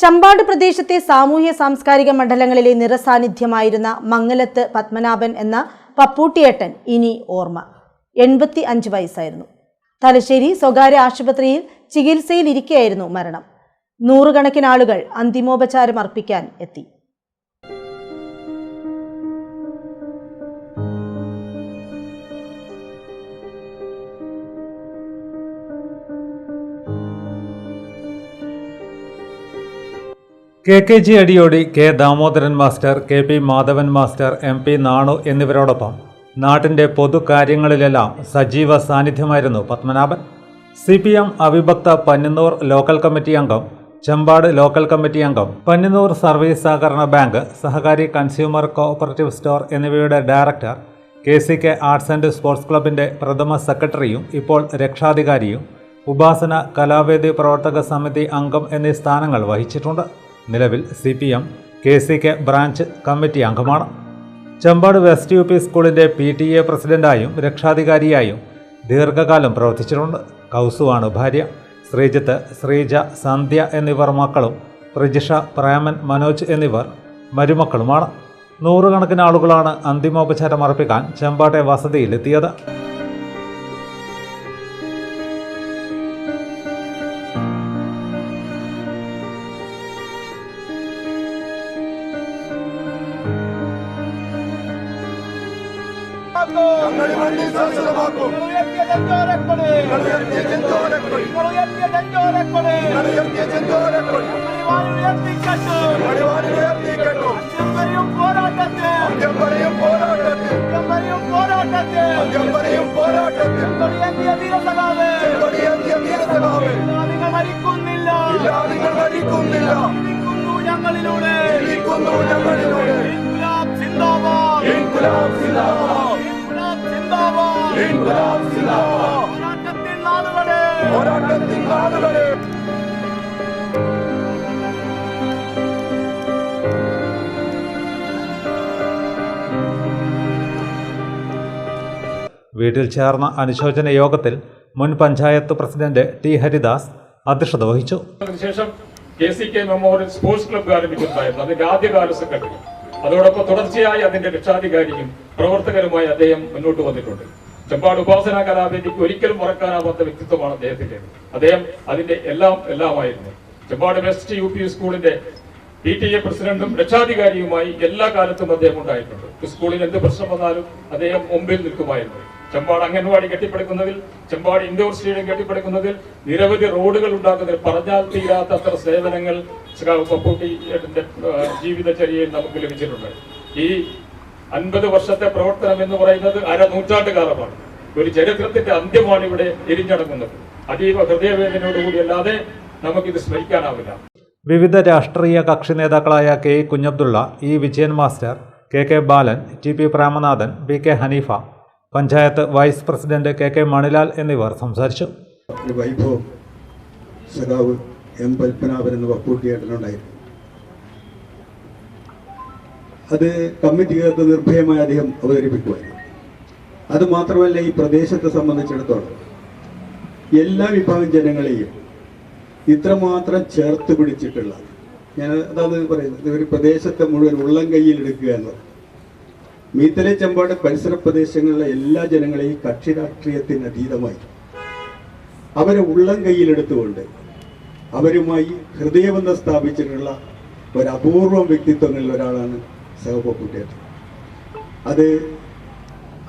ചമ്പാട് പ്രദേശത്തെ സാമൂഹ്യ സാംസ്കാരിക മണ്ഡലങ്ങളിലെ നിറസാന്നിധ്യമായിരുന്ന മംഗലത്ത് പത്മനാഭൻ എന്ന പപ്പൂട്ടിയേട്ടൻ ഇനി ഓർമ്മ. എൺപത്തി അഞ്ച് വയസ്സായിരുന്നു. തലശ്ശേരി സ്വകാര്യ ആശുപത്രിയിൽ ചികിത്സയിലിരിക്കെയായിരുന്നു മരണം. നൂറുകണക്കിനാളുകൾ അന്തിമോപചാരം അർപ്പിക്കാൻ എത്തി. K K G Adiyodi K Damodaran master K P Madhavan master M P Nanu എന്നിവരോടൊപ്പം നാട്ടിന്റെ പൊതുകാര്യങ്ങളിലെല്ലാം സജീവ സാന്നിധ്യമായിരുന്നു പത്മനാഭൻ. സി പി എം അവിഭക്ത പന്നിന്നൂർ ലോക്കൽ കമ്മിറ്റി അംഗം ചെമ്പാട് ലോക്കൽ കമ്മിറ്റി അംഗം പന്നന്നൂർ സർവീസ് സഹകരണ ബാങ്ക് സഹകാരി കൺസ്യൂമർ കോഓപ്പറേറ്റീവ് സ്റ്റോർ എന്നിവയുടെ director K C K arts and sports ക്ലബിന്റെ പ്രഥമ സെക്രട്ടറിയും ഇപ്പോൾ രക്ഷാധികാരിയും ഉപാസന കലാവേദി പ്രവർത്തക സമിതി അംഗം എന്നീ സ്ഥാനങ്ങൾ വഹിച്ചിട്ടുണ്ട്. നിലവിൽ C P M K C K branch committee അംഗമാണ്. ചെമ്പാട് വെസ്റ്റ് യു പി സ്കൂളിന്റെ പി ടി എ പ്രസിഡന്റായും രക്ഷാധികാരിയായും ദീർഘകാലം പ്രവർത്തിച്ചിട്ടുണ്ട്. കൗസുവാണ് ഭാര്യ. ശ്രീജിത്ത് ശ്രീജ സന്ധ്യ എന്നിവർ മക്കളും പ്രജിഷ പ്രേമൻ മനോജ് എന്നിവർ മരുമക്കളുമാണ്. നൂറുകണക്കിന് ആളുകളാണ് അന്തിമോപചാരം അർപ്പിക്കാൻ ചെമ്പാട്ടെ വസതിയിലെത്തിയത്. മരിക്കുന്നില്ല നിങ്ങൾ മരിക്കുന്നില്ല ഞങ്ങളിലൂടെ ഞങ്ങളിലൂടെ ഇൻകുലാബ് സിന്ദാബാദ് ഇൻകുലാബ് സിന്ദാബാദ് പോരാട്ടത്തിൻ വീട്ടിൽ ചേർന്ന അനുശോചന യോഗത്തിൽ മുൻ പഞ്ചായത്ത് പ്രസിഡന്റ് ടി ഹരിദാസ് അധ്യക്ഷത വഹിച്ചു. അതിനുശേഷം K C K memorial sports club ആരംഭിക്കുന്നതായിരുന്നു. അതിന്റെ ആദ്യകാല സെക്രട്ടറി. അതോടൊപ്പം തുടർച്ചയായി അതിന്റെ രക്ഷാധികാരിയും പ്രവർത്തകരുമായി അദ്ദേഹം മുന്നോട്ട് വന്നിട്ടുണ്ട്. ചെമ്പാട് ഉപാസന കലാവേദിക്ക് ഒരിക്കലും മറക്കാനാവാത്ത വ്യക്തിത്വമാണ് അദ്ദേഹത്തിന്റെ. അദ്ദേഹം അതിന്റെ എല്ലാം എല്ലാമായിരുന്നു. ചെമ്പാട് വെസ്റ്റ് യു പി സ്കൂളിന്റെ പി ടി എ പ്രസിഡന്റും രക്ഷാധികാരിയുമായി എല്ലാ കാലത്തും അദ്ദേഹം ഉണ്ടായിട്ടുണ്ട്. സ്കൂളിൽ എന്ത് പ്രശ്നം വന്നാലും അദ്ദേഹം മുമ്പിൽ നിൽക്കുമായിരുന്നു. ചെമ്പാട് അംഗൻവാടി കെട്ടിപ്പടുക്കുന്നതിൽ ചെമ്പാട് ഇൻഡോർ സ്റ്റേഡിയം കെട്ടിപ്പടുക്കുന്നതിൽ നിരവധി റോഡുകൾ ഉണ്ടാക്കുന്നതിൽ പറഞ്ഞാൽ തീരാത്ത അത്ര സേവനങ്ങൾ പപ്പൂട്ടിയുടെ ജീവിതചര്യയിൽ നമുക്ക് ലഭിച്ചിട്ടുണ്ട്. ഈ അൻപത് വർഷത്തെ പ്രവർത്തനം എന്ന് പറയുന്നത് അര നൂറ്റാണ്ട് കാലമാണ് ഒരു ചരിത്രത്തിന്റെ അന്ത്യമാണ് ഇവിടെ എരിഞ്ഞടങ്ങുന്നത്. അതീവ ഹൃദയവേദനയോടുകൂടി അല്ലാതെ നമുക്കിത് സ്മരിക്കാനാവില്ല. വിവിധ രാഷ്ട്രീയ കക്ഷി നേതാക്കളായ K. Kunhabdulla E. Vijayan master K. K. Balan T. P. Premanathan P K. Haneefa panchayat vice president K. K. Manilal എന്നിവർ സംസാരിച്ചു. വൈഭവം സഖാവ് എം പത്മനാഭൻ എന്ന പപ്പൂട്ടിയേട്ടനുണ്ടായിരുന്നു അത് കമ്മിറ്റിക്കകത്ത് നിർഭയമായി അദ്ദേഹം അവതരിപ്പിക്കുമായിരുന്നു അത് മാത്രമല്ല ഈ പ്രദേശത്തെ സംബന്ധിച്ചിടത്തോളം എല്ലാ വിഭാഗം ജനങ്ങളെയും ഇത്രമാത്രം ചേർത്ത് പിടിച്ചിട്ടുള്ള ഞാൻ അതാണ് പറയുന്നത്. ഒരു പ്രദേശത്തെ മുഴുവൻ ഉള്ളം കയ്യിൽ എടുക്കുക എന്ന് മീത്തലെ ചെമ്പാട് പരിസര പ്രദേശങ്ങളിലെ എല്ലാ ജനങ്ങളെയും കക്ഷി രാഷ്ട്രീയത്തിന് അതീതമായി അവരെ ഉള്ളം കയ്യിലെടുത്തുകൊണ്ട് അവരുമായി ഹൃദയബന്ധം സ്ഥാപിച്ചിട്ടുള്ള ഒരു അപൂർവം വ്യക്തിത്വങ്ങളിൽ ഒരാളാണ് സഹപക്കുട്ടേറ്റൻ അത്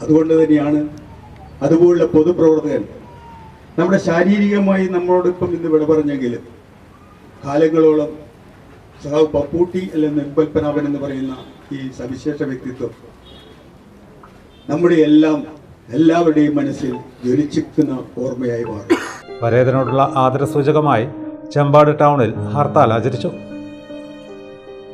അതുകൊണ്ട് തന്നെയാണ് അതുപോലുള്ള പൊതുപ്രവർത്തകൻ നമ്മുടെ ശാരീരികമായി നമ്മളോടൊപ്പം ഇന്ന് വിട പറഞ്ഞെങ്കിലും കാലങ്ങളോളം സഹാവ് പപ്പൂട്ടി അല്ലെങ്കിൽ നെൽപ്പൽപ്പനാഭൻ എന്ന് പറയുന്ന ഈ സവിശേഷ വ്യക്തിത്വം നമ്മുടെ എല്ലാം എല്ലാവരുടെയും മനസ്സിൽ ജ്വലിച്ചിരിക്കുന്ന ഓർമ്മയായി മാറും. പരേതനോടുള്ള ആദരസൂചകമായി ചെമ്പാട് ടൗണിൽ ഹർത്താൽ ആചരിച്ചു.